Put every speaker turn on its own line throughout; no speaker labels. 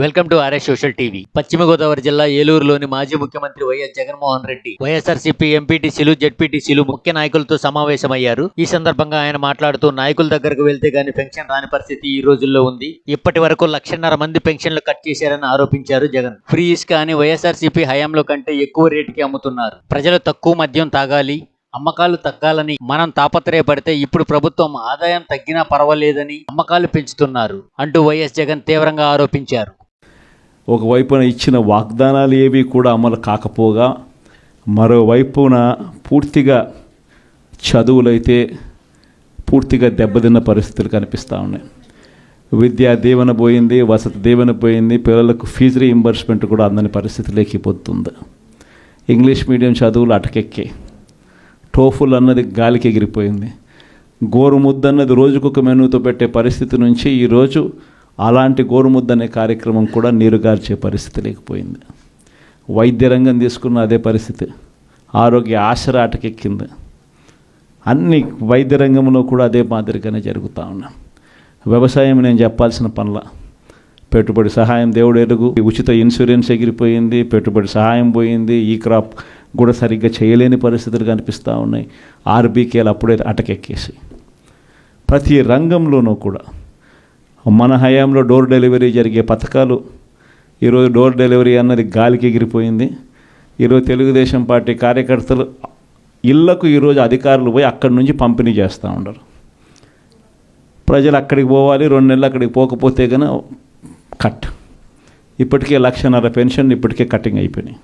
Welcome to RS social TV. Paschima Godavari జిల్లా ఏలూరులోని మాజీ ముఖ్యమంత్రి వైఎస్ జగన్మోహన్ రెడ్డి వైఎస్ఆర్సీపీ ఎంపీటీసీలు జెడ్పీటీసీలు ముఖ్య నాయకులతో సమావేశమయ్యారు. ఈ సందర్భంగా ఆయన మాట్లాడుతూ నాయకుల దగ్గరకు వెళ్తే గాని పెన్షన్ రాని పరిస్థితి ఈ రోజుల్లో ఉంది. ఇప్పటి వరకు లక్షన్నర మంది పెన్షన్లు కట్ చేశారని ఆరోపించారు జగన్. ఫ్రీ ఇసుక అని వైఎస్ఆర్సీపీ హయాంలో కంటే ఎక్కువ రేటుకి అమ్ముతున్నారు. ప్రజలు తక్కువ మద్యం తాగాలి అమ్మకాలు తగ్గాలని మనం తాపత్రయపడితే ఇప్పుడు ప్రభుత్వం ఆదాయం తగ్గినా పర్వాలేదని అమ్మకాలు పెంచుతున్నారు అంటూ వైఎస్ జగన్ తీవ్రంగా ఆరోపించారు.
ఒకవైపున ఇచ్చిన వాగ్దానాలు ఏవి కూడా అమలు కాకపోగా మరోవైపున పూర్తిగా చదువులైతే పూర్తిగా దెబ్బతిన్న పరిస్థితులు కనిపిస్తూ ఉన్నాయి. విద్యా దీవెన పోయింది వసతి దీవెన పోయింది పిల్లలకు ఫీజు రీయింబర్స్మెంట్ కూడా అందని పరిస్థితి లేకపోతుంది ఇంగ్లీష్ మీడియం చదువులు అటకెక్కే. టోఫుల్ అన్నది గాలికి ఎగిరిపోయింది. గోరుముద్ద అన్నది రోజుకొక మెనూతో పెట్టే పరిస్థితి నుంచి ఈరోజు అలాంటి గోరుముద్ద అనే కార్యక్రమం కూడా నీరుగార్చే పరిస్థితి లేకపోయింది. వైద్య రంగం తీసుకున్న అదే పరిస్థితి. ఆరోగ్య ఆశ అటకెక్కింది. అన్ని వైద్య రంగంలో కూడా అదే మాదిరిగానే జరుగుతూ ఉన్నాయి వ్యవసాయం నేను చెప్పాల్సిన పనుల. పెట్టుబడి సహాయం దేవుడు ఎరుగు. ఉచిత ఇన్సూరెన్స్ ఎగిరిపోయింది పెట్టుబడి సహాయం పోయింది. ఈ క్రాప్ కూడా సరిగ్గా చేయలేని పరిస్థితులు కనిపిస్తూ ఉన్నాయి. ఆర్బీకేలు అప్పుడే అటకెక్కేసి. ప్రతి రంగంలోనూ కూడా మన హయాంలో డోర్ డెలివరీ జరిగే పథకాలు ఈరోజు డోర్ డెలివరీ అన్నది గాలికి ఎగిరిపోయింది. ఈరోజు తెలుగుదేశం పార్టీ కార్యకర్తలు ఇళ్ళకు ఈరోజు అధికారులు పోయి అక్కడి నుంచి పంపిణీ చేస్తూ ఉండరు ప్రజలు అక్కడికి పోవాలి రెండు నెలలు అక్కడికి పోకపోతే కానీ కట్. ఇప్పటికే లక్షన్నర పెన్షన్ ఇప్పటికే కటింగ్ అయిపోయినాయి.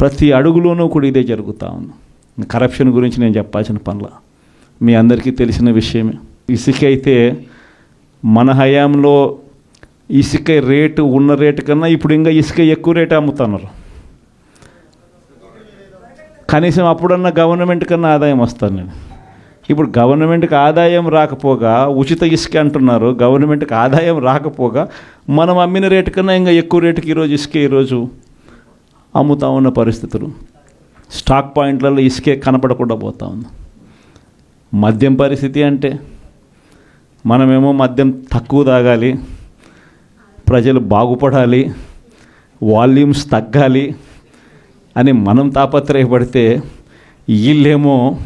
ప్రతి అడుగులోనూ కూడా ఇదే జరుగుతూ ఉంది. కరప్షన్ గురించి నేను చెప్పాల్సిన పనుల మీ అందరికీ తెలిసిన విషయమే. ఇసుకైతే మన హయాంలో ఇసుక రేటు ఉన్న రేటు కన్నా ఇప్పుడు ఇంకా ఇసుక ఎక్కువ రేటు అమ్ముతున్నారు. కనీసం అప్పుడన్నా గవర్నమెంట్ కన్నా ఆదాయం వస్తాను నేను. ఇప్పుడు గవర్నమెంట్కి ఆదాయం రాకపోగా ఉచిత ఇసుక అంటున్నారు గవర్నమెంట్కి ఆదాయం రాకపోగా మనం అమ్మిన రేటు కన్నా ఇంకా ఎక్కువ రేటుకి ఈరోజు ఇసుక ఈరోజు అమ్ముతా ఉన్న పరిస్థితులు. స్టాక్ పాయింట్లలో ఇసుకే కనపడకుండా పోతా ఉంది. మద్యం పరిస్థితి అంటే మనమేమో మద్యం తక్కువ తాగాలి ప్రజలు బాగుపడాలి వాల్యూమ్స్ తగ్గాలి అని మనం తాపత్రయపడితే వీళ్ళేమో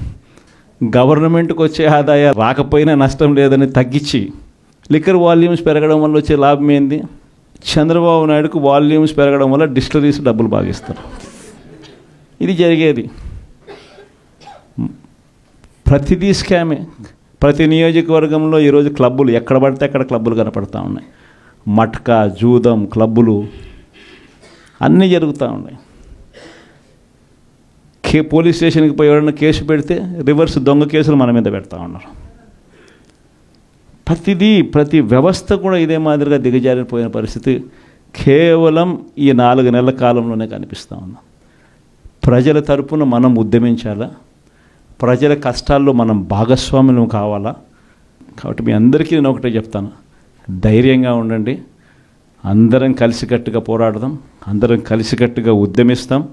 గవర్నమెంట్కి వచ్చే ఆదాయం రాకపోయినా నష్టం లేదని తగ్గించి లిక్కర్ వాల్యూమ్స్ పెరగడం వల్ల వచ్చే లాభం ఏంది? చంద్రబాబు నాయుడుకు వాల్యూమ్స్ పెరగడం వల్ల డిస్టరీస్ డబ్బులు భాగిస్తారు ఇది జరిగేది. ప్రతిదీ స్కామే. ప్రతి నియోజకవర్గంలో ఈరోజు క్లబ్బులు ఎక్కడ పడితే అక్కడ క్లబ్బులు కనపడతా ఉన్నాయి. మట్కా జూదం క్లబ్బులు అన్నీ జరుగుతూ ఉన్నాయి. కే పోలీస్ స్టేషన్కి పోయి ఎవరైనా కేసు పెడితే రివర్స్ దొంగ కేసులు మన మీద పెడతా ఉన్నారు. ప్రతిదీ ప్రతి వ్యవస్థ కూడా ఇదే మాదిరిగా దిగజారిపోయిన పరిస్థితి కేవలం ఈ నాలుగు నెలల కాలంలోనే కనిపిస్తూ ఉన్నాం ప్రజల తరపున మనం ఉద్యమించాలా? ప్రజల కష్టాల్లో మనం భాగస్వాములు కావాలా? కాబట్టి మీ అందరికీ నేను ఒకటే చెప్తాను. ధైర్యంగా ఉండండి. అందరం కలిసికట్టుగా పోరాడదాం. అందరం కలిసికట్టుగా ఉద్యమిస్తాం.